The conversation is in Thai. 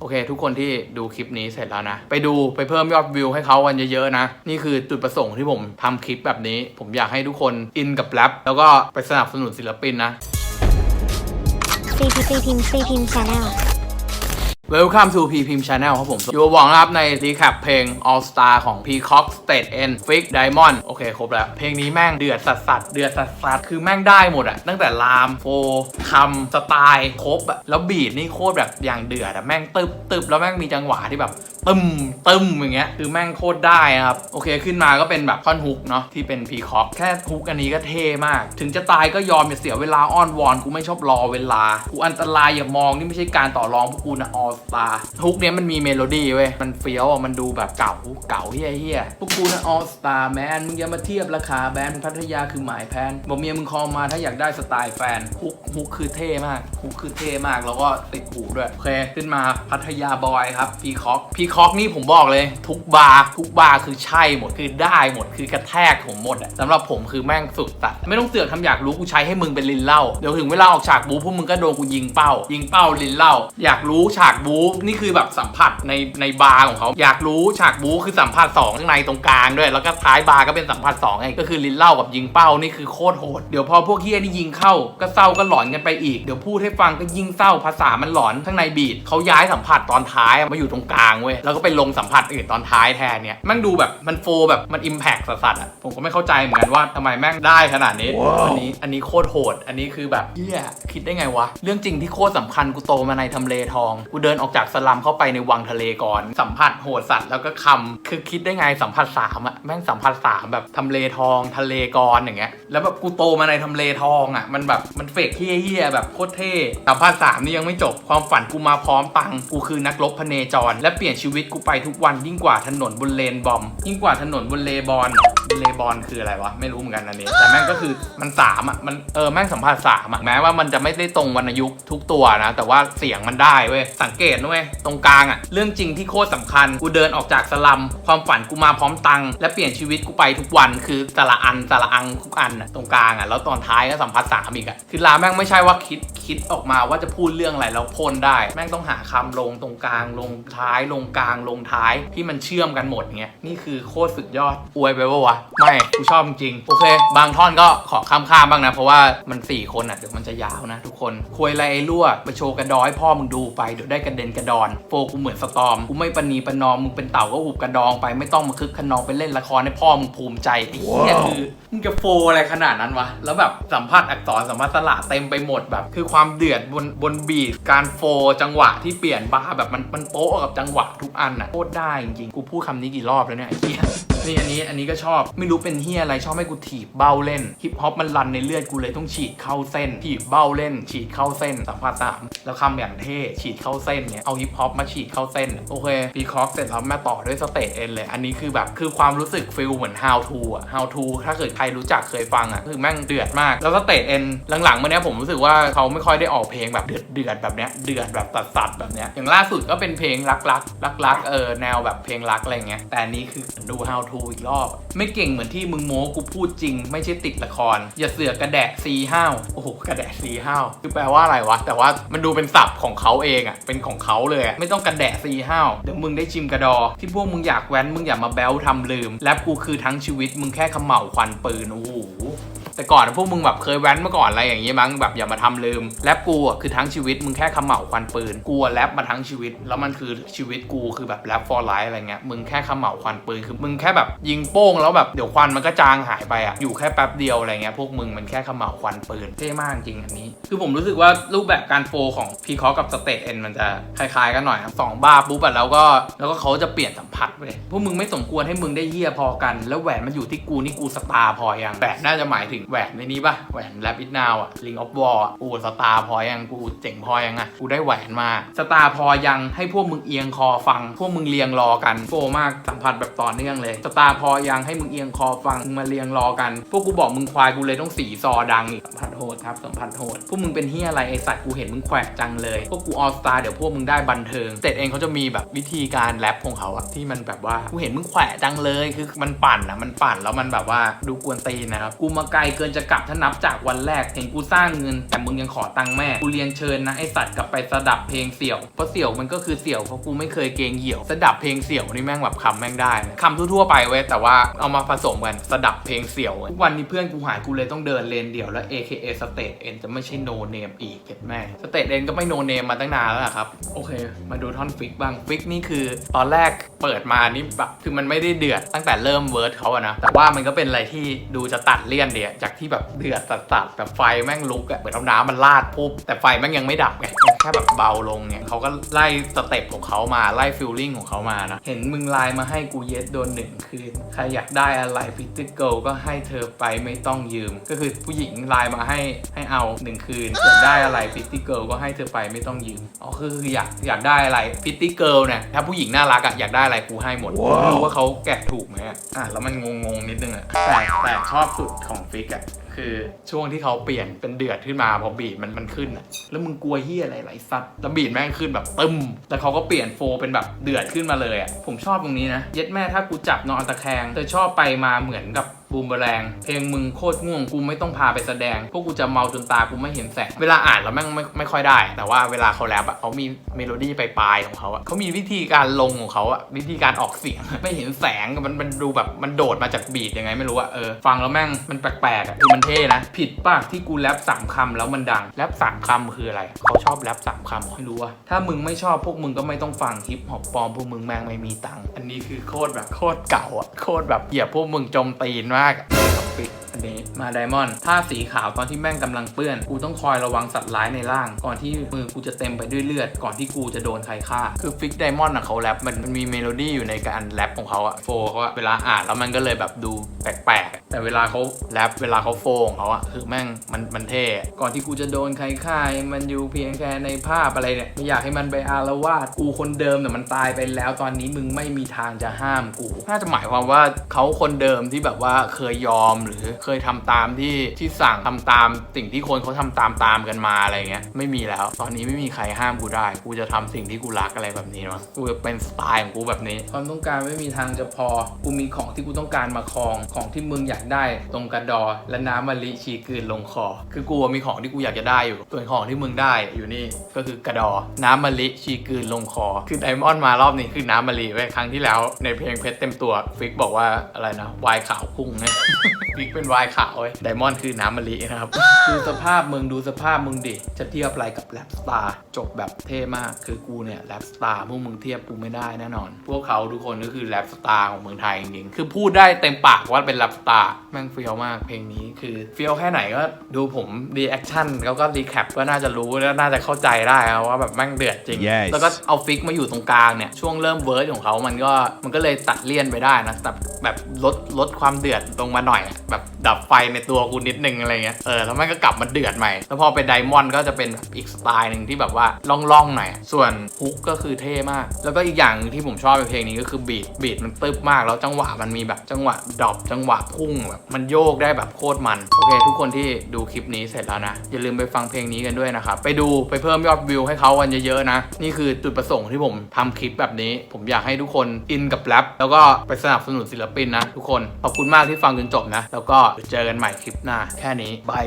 โอเค ทุกคนที่ดูคลิปนี้เสร็จแล้วนะ ไปดูไปเพิ่มยอดวิวให้เขากันเยอะๆนะ นี่คือจุดประสงค์ที่ผมทำคลิปแบบนี้ ผมอยากให้ทุกคนอินกับแรปแล้วก็ไปสนับสนุนศิลปินนะซีพีซีพิมพ์ ซีพิมพ์ชาแนลครับผม อยู่หวังรับในรีแคปเพลง All Star ของ Peacock State N Fix Diamond โอเค ครบแล้ว เพลงนี้แม่งเดือดสัสสัสเดือดสัสสัสคือแม่งได้หมดอะตั้งแต่ลามโฟคำสไตล์ครบอะแล้วบีดนี่โคตรแบบอย่างเดือดอะแม่งตึบตึบแล้วแม่งมีจังหวะที่แบบตึมตึมอย่างเงี้ยคือแม่งโคตรได้นะครับ โอเคขึ้นมาก็เป็นแบบท่อนฮุกเนาะที่เป็น Peacock แค่ฮุกอันนี้ก็เท่มาก ถึงจะตายก็ยอมอย่าเสียเวลาอ้อนวอนกูไม่ชอบรอเวลากูอันตรายอย่ามองนี่ไม่ใช่การต่อรองพวกกูนะออ All Star ฮุกเนี้ยมันมีเมโลดี้เว้ย มันเฟี้ยวอะ มันดูแบบเก่าเก่าเฮี้ยเฮี้ยพวกกูนะ All Star แมนมึงอย่ามาเทียบราคาแบรนด์พัทยาคือหมายแพนบอกเมียมึงคอมาถ้าอยากได้สไตล์แฟนฮุกฮุกคือเท่มากฮุกคือเท่มากแล้วก็ติดหูด้วยโอเคขึ้นมาพัทยาบอยครับพีคอกพีคอกนี่ผมบอกเลย ทุกบาร์ทุกบาร์คือใช่หมดคือได้หมดคือกระแทกผมหมดอะสำหรับผมคือแม่งสุดตัดไม่ต้องเสือกทำอยากรู้กูใช้ให้มึงเป็นลินเล่าเดี๋ยวถึงเวลาออกฉากบูพวกมึงก็โดนกูยิงเป้า ยิงเป้าลินเล่า อยากรู้ฉากบูนี่คือแบบสัมผัสในในบาร์ของเขาอยากรู้ฉากบูคือสัมผัสสองข้างในตรงกลางด้วย แล้วก็ท้ายบาร์ก็เป็นสัมผัสสองไงก็คือลินเหล่ากับยิงเป้านี่คือโคตรโหดเดี๋ยวพอพวกเฮียนี่ยิงเข้าก็เศร้าก็หลอนกันไปอีกเดี๋ยวพูดให้ฟังก็ยิ่งเศร้าภาษามันหลอนข้างในบีดเขาย้ายสัมผัสตอนท้ายมาอยู่ตรงกลางเว้ยแล้วก็ไปลงสัมผัสอื่นตอนท้ายแทนเนี่ยแม่งดูแบบมันโฟร์แบบมันอิมแพกสัสๆอะผมก็ไม่เข้าใจเหมือนกันว่าทำไมแม่งได้ขนาดนี้อันนี้อันนี้โคตรโหด อันนี้คือแบบเฮียคิดได้ไงวะ เรื่องจริงที่โคตรสำคัญกูโตมาในทำเลทอง กูเดินออกจากสลัมเข้าไปในวังทะเลก่อน สัมผัสโหดสัตว์แล้วก็คำคือคิดได้ไงสัมผัสสามอะแม่งสัมผัสสามแบบทำเลทองทะเลกรอย่างเงี้ย แล้วแบบกูโตมาในทำเลทองอะมันแบบมันเฟกเฮี้ยๆแบบโคตรเท่สัมผัสสามนี่ยังไม่จบความฝันกูมาพร้อมตังกูคือนักรบพเนจร และเปลี่ยนชีวิตกูไปทุกวันยิ่งกว่าถนนบนเลนบอม ยิ่งกว่าถนนบนเลบอลเลบอลคืออะไรวะไม่รู้เหมือนกันอันนี้แต่แม่งก็คือมันสามอะมันเออแม่งสัมผัสสามอะแม้ว่ามันจะไม่ได้ตรงวรรณยุกทุกตัวนะ แต่ว่าเสียงมันได้เว้ยสังเกตนะเว้ยตรงกลางอะเรื่องจริงที่โคตรสำคัญ กูเดินออกจากสลัม ความฝันกูมาพร้อมตังค์และเปลี่ยนชีวิตกูไปทุกวันคือสระอันสระอังทุกอันอะตรงกลางอะแล้วตอนท้ายก็สัมผัสสามอีกอะคือลาแม่งไม่ใช่ว่าคิดคิดออกมาว่าจะพูดเรื่องอะไรแล้วพ่นได้ แม่งต้องหาคำลงตรงกลางลงท้ายลงกลางลงท้ายที่มันเชื่อมกันหมดเงี้ยนี่คือโคตรสุดยอดอวยไปปะวะไม่กูชอบจริงโอเค บางท่อนก็ขอข้ามข้ามๆบ้างนะ เพราะว่ามัน 4 คนอะเดี๋ยวมันจะยาวนะ ทุกคนคุยอะไรไอ้รั่วไปโชว์กระดอยพ่อมึงดูไปเดี๋ยวได้กระเด็นกระดอน โฟกูเหมือนสตอม กูไม่ปณีประนอม มึงเป็นเต่าก็หุบกระดองไป ไม่ต้องมาคึกขนองไปเล่นละครให้พ่อมึงภูมิใจ ไอ้เหี้ยคือมึงจะโฟอะไรขนาดนั้นวะ แล้วแบบสัมผัสอักษรสัมผัสสระเต็มไปหมดแบบ คือความเดือดบนบนบีทการโฟจังหวะที่เปลี่ยนบาร์แบบมันมันโป๊ะกับจังหวะทุกอันอะโคตรได้จริงๆกูพูดคำนี้กี่รอบแล้วเนี่ยไอ้เหี้ยนี่อันนี้อันนี้ก็ชอบไม่รู้เป็นเฮียอะไรชอบให้กูถีบเบ้าเล่นฮิปฮอปมันรันในเลือดกูเลยต้องฉีดเข้าเส้น ถีบเบ้าเล่น ฉีดเข้าเส้นสัมผัสสามแล้วคำอย่างเท่ฉีดเข้าเส้นเนี่ยเอาฮิปฮอปมาฉีดเข้าเส้น โอเคปีคอฟเสร็จแล้วมาต่อด้วยสเตจเอ็นเลย อันนี้คือแบบคือความรู้สึกฟิลเหมือน how to อะ how to ถ้าเกิดใครรู้จักเคยฟังอะคือแม่งเดือดมาก แล้วสเตจเอ็นหลังๆมาเนี้ยผมรู้สึกว่าเขาไม่ค่อยได้ออกเพลงแบบเดือดเดือดแบบเนี้ยเดือดแบบตัดๆแบบเนี้ยอย่างล่าสุดก็เป็นเพลงรักรักรักรักเออแนวแบบเพลงรักอะไรเงี้ยแต่อันนี้คือดู how to อีกรอบ ไม่เก่งเหมือนที่มึงโม้กูพูดจริง ไม่ใช่ติดละคร อย่าเสือกกระแดะซีห้าวโอ้โหกระแดะซีห้าวคือแปลว่าอะไรวะแต่ว่ามันดูเป็นศัพท์ของเขาเองอะเป็นของเขาเลยไม่ต้องกระแดะซีห้าวเดี๋ยวมึงได้ชิมกระดอ ที่พวกมึงอยากแว้นมึงอย่ามาแบลวทำลืม แลบกูคือทั้งชีวิตมึงแค่เขม่าควันปืนโอ้โห แต่ก่อนพวกมึงแบบเคยแว้นมาก่อนอะไรอย่างงี้มั้งแบบอย่ามาทำลืมแรปกูอะคือทั้งชีวิตมึงแค่คำเหมาควันปืนกูแรปมาทั้งชีวิต แล้วมันคือชีวิตกูคือแบบแรป for life อะไรเงี้ยมึงแค่คำเหมาควันปืนคือมึงแค่แบบยิงโป้งแล้วแบบเดี๋ยวควันมันก็จางหายไปอะอยู่แค่แป๊บเดียวอะไรเงี้ยพวกมึงมันแค่คำเหมาควันปืนเท่มากจริงอันนี้ คือผมรู้สึกว่ารูปแบบการโฟของพีคอกับสเตทเอ็นมันจะคล้ายๆกันหน่อยสองบาปุ๊บแล้วก็แล้วก็เขาจะเปลี่ยนสัมผัสไปพวกมึงไม่สมควรให้มึงได้เฮียพอกัน แล้วแหวนมันอยู่ที่กูนี่กูสตาร์พอยังแหวนน่าจะหมายถึงแหวนในนี้ปะแหวนแรปอิทนาวอะลิงออฟวอลกูสตาร์พอยังกูเจ๋งพอยังอะกูได้แหวนมา สตาร์พอยังให้พวกมึงเอียงคอฟัง พวกมึงเรียงรอกันโฟมากสัมผัสแบบต่อเนื่องเลย สตาร์พอยังให้มึงเอียงคอฟังมึงมาเรียงรอกัน พวกกูบอกมึงควายกูเลยต้องสีซอดังอีกสัมผัสโหดครับสัมผัสโหดพวกมึงเป็นเฮียอะไรไอสัตว์กูเห็นมึงแขวะจังเลยพวกกูออสตาเดี๋ยวพวกมึงได้บันเทิงเสร็จเองเขาจะมีแบบวิธีการแรปของเขาอะที่มันแบบว่ากูเห็นมึงแขวะจังเลยคือมันปั่นอะมันปั่นแล้วมันแบบว่าดูกวนตีนนะครับกูมาไกลเกินจะกลับถ้านับจากวันแรกเห็นกูสร้างเงิน แต่มึงยังขอตังค์แม่กูเรียนเชิญนะไอสัตว์กลับไปสดับเพลงเสี่ยวเพราะเสี่ยวมันก็คือเสี่ยวเพราะกูไม่เคยเกงเหี่ยวสดับเพลงเสี่ยวนี่แม่งแบบคำแม่งได้คำทั่วๆไปเว้ยแต่ว่าเอามาผสมกันสดับเพลงเสี่ยวทุกวันนี้เพื่อนกูหายกูเลยต้องเดินเลนเดี่ยวแล้ว AKA State N จะไม่ใช่ no name อีกเห็นแม่ State N ก็ไม่ no name มาตั้งนานแล้วล่ะครับโอเค มาดูท่อนฟิกบ้างฟิกนี่คือตอนแรกเปิดมานี่แบบคือมันไม่ได้เดือดตั้งแต่เริ่มเวิร์ดเขาอะนะแต่ว่ามันก็เป็นอะไรที่ดูจะตัดเลี่ยนเดียจากที่แบบเดือดสัดๆแบบไฟแม่งลุกอะเหมือนเอาน้ำมันลาดปุ๊บแต่ไฟแม่งยังไม่ดับไงแค่แบบเบาลงเนี่ยเขาก็ไล่สเต็ปของเขามาไล่ฟิลลิ่งของเขามานะ เห็นมึงไลน์มาให้กูเย็ดโดนหนึ่งคืนใครอยากได้อะไรพิตตี้เกิลก็ให้เธอไปไม่ต้องยืม ก็คือผู้หญิงไลน์มาให้ให้เอาหนึ่งคืนอยากได้อะไรพิตตี้เกิลก็ให้เธอไปไม่ต้องยืมอ๋อคืออยากอยากได้อะไรพิตตี้เกิลเนี่ยถ้าผู้หญิงน่ารักอะอยากได้อะไรกูให้หมดไม่รู้ว่าเขาแกะถูกไหมอะอะแล้วมันงงๆนิดนึงอะแต่แต่ชอบสุดของฟิกอะคือช่วงที่เขาเปลี่ยนเป็นเดือดขึ้นมาพอบีดมันมันขึ้นอะแล้วมึงกลัวเฮียอะไรไรสัตว์แล้วบีดแม่งขึ้นแบบตึมแล้วเขาก็เปลี่ยนโฟเป็นแบบเดือดขึ้นมาเลยอะผมชอบตรงนี้นะเย็ดแม่ถ้ากูจับนอนตะแคงเธอชอบไปมาเหมือนกับ บูมเบแรงเพลงมึงโคตรง่วงกูไม่ต้องพาไปแสดง พวกกูจะเมาจนตากูไม่เห็นแสง เวลาอ่านแล้วแม่งไม่ไม่ค่อยได้ แต่ว่าเวลาเขาแรปอะเขามีเมโลดี้ปลายๆของเขาอะเขามีวิธีการลงของเขาอะวิธีการออกเสียง ไม่เห็นแสงมันมันดูแบบมันโดดมาจากบีทยังไงไม่รู้อะเออฟังแล้วแม่งมันแปลกๆอะคือมันเท่นะผิดป่ะที่กูแรปสามคำแล้วมันดังแรปสามคำคืออะไรเขาชอบแรปสามคำไม่รู้ว่าถ้ามึงไม่ชอบพวกมึงก็ไม่ต้องฟังฮิปฮอปปลอมพวกมึงแม่งไม่มีตังค์อันนี้คือโคตรแบบโคตรเก่าอะโคตรแบบเหยียบพวกมึงจมตีนมากอะปิดอั นี้มาไดมอนด์ผ้าสีขาวตอนที่แม่งกำลังเปื้อน กูต้องคอยระวังสัตว์ร้ายในร่าง ก่อนที่มือกูจะเต็มไปด้วยเลือด ก่อนที่กูจะโดนใครฆ่า คือฟิกไดมอนด์อะเขาแรปมันมันมีเมโลดี้อยู่ในการแรปของเขาอะโฟเขาอะเวลาอ่านแล้วมันก็เลยแบบดูแปลกๆ แต่เวลาเขาแรปเวลาเขาโฟของเขาอะคือแม่งมันมันเท่ ก่อนที่กูจะโดนใครฆ่ามันอยู่เพียงแค่ในภาพอะไรเนี่ยไม่อยากให้มันไปอารวาสกูคนเดิมแต่ยมันตายไปแล้ว ตอนนี้มึงไม่มีทางจะห้ามกู น่าจะหมายความว่าเขาคนเดิมที่แบบว่าเคยยอมหรือเคยทำตามที่ที่สั่งทำตามสิ่งที่คนเขาทำตามตามกันมาอะไรเงี้ยไม่มีแล้ว ตอนนี้ไม่มีใครห้ามกูได้ กูจะทำสิ่งที่กูรักอะไรแบบนี้วะกูจะเป็นสไตล์ของกูแบบนี้ ความต้องการไม่มีทางจะพอ กูมีของที่กูต้องการมาครองของที่มึงอยากได้ ตรงกระดอ และน้ำมะลิชีกลืนลงคอ คือกูมีของที่กูอยากจะได้อยู่ส่วนของที่มึงได้อยู่นี่ก็คือกระดอ น้ำมะลิชีกลืนลงคอ คือไดมอนด์มารอบนี้คือน้ำมะลิไว้ครั้งที่แล้วในเพลงเพชรเต็มตัวฟิกบอกว่าอะไรนะวายขาวพุ่งนะฟิกเป็นวายขาวเว้ยไดมอนด์คือน้ำมะลินะครับ ดูสภาพมึงดูสภาพมึงดิ จะเทียบอะไรกับแรปสตาร์จบแบบเท่มาก คือกูเนี่ยแรปสตาร์พวกมึงเทียบกูไม่ได้แน่นอน พวกเขาทุกคนก็คือแรปสตาร์ของเมืองไทยจริงๆ คือพูดได้เต็มปากว่าเป็นแรปสตาร์แม่งเฟี้ยวมากเพลงนี้คือเฟี้ยวแค่ไหนก็ดูผมรีแอคชั่นแล้วก็รีแคปก็น่าจะรู้แล้วน่าจะเข้าใจได้นะว่าแบบแม่งเดือดจริง Yes แล้วก็เอาฟิกมาอยู่ตรงกลางเนี่ยช่วงเริ่มเวิร์ดของเขามันก็มันก็เลยตัดเลี่ยนไปได้นะแต่แบบลดลดความเดือดลงมาหน่อยอะแบบดับไฟในตัวกูนิดนึงอะไรเงี้ย เออ แล้วมันก็กลับมาเดือดใหม่ แล้วพอเป็นไดมอนด์ก็จะเป็นอีกสไตล์หนึ่งที่แบบว่าล่องๆหน่อย ส่วนฮุกก็คือเท่มาก แล้วก็อีกอย่างหนึ่งที่ผมชอบในเพลงนี้ก็คือบีท บีทมันตึ๊บมาก แล้วจังหวะมันมีแบบจังหวะดรอปจังหวะพุ่งแบบมันโยกได้แบบโคตรมัน โอเค ทุกคนที่ดูคลิปนี้เสร็จแล้วนะ อย่าลืมไปฟังเพลงนี้กันด้วยนะครับ ไปดูไปเพิ่มยอดวิวให้เขากันเยอะๆนะ นี่คือจุดประสงค์ที่ผมทำคลิปแบบนี้ ผมอยากให้ทุกคนอินกับแรปแล้วก็ไปสนับสนุนศิลปินนะทุกคน ขอบคุณมากที่ฟังจนจบนะ แล้วก็เจอกันใหม่คลิปหน้า แค่นี้บาย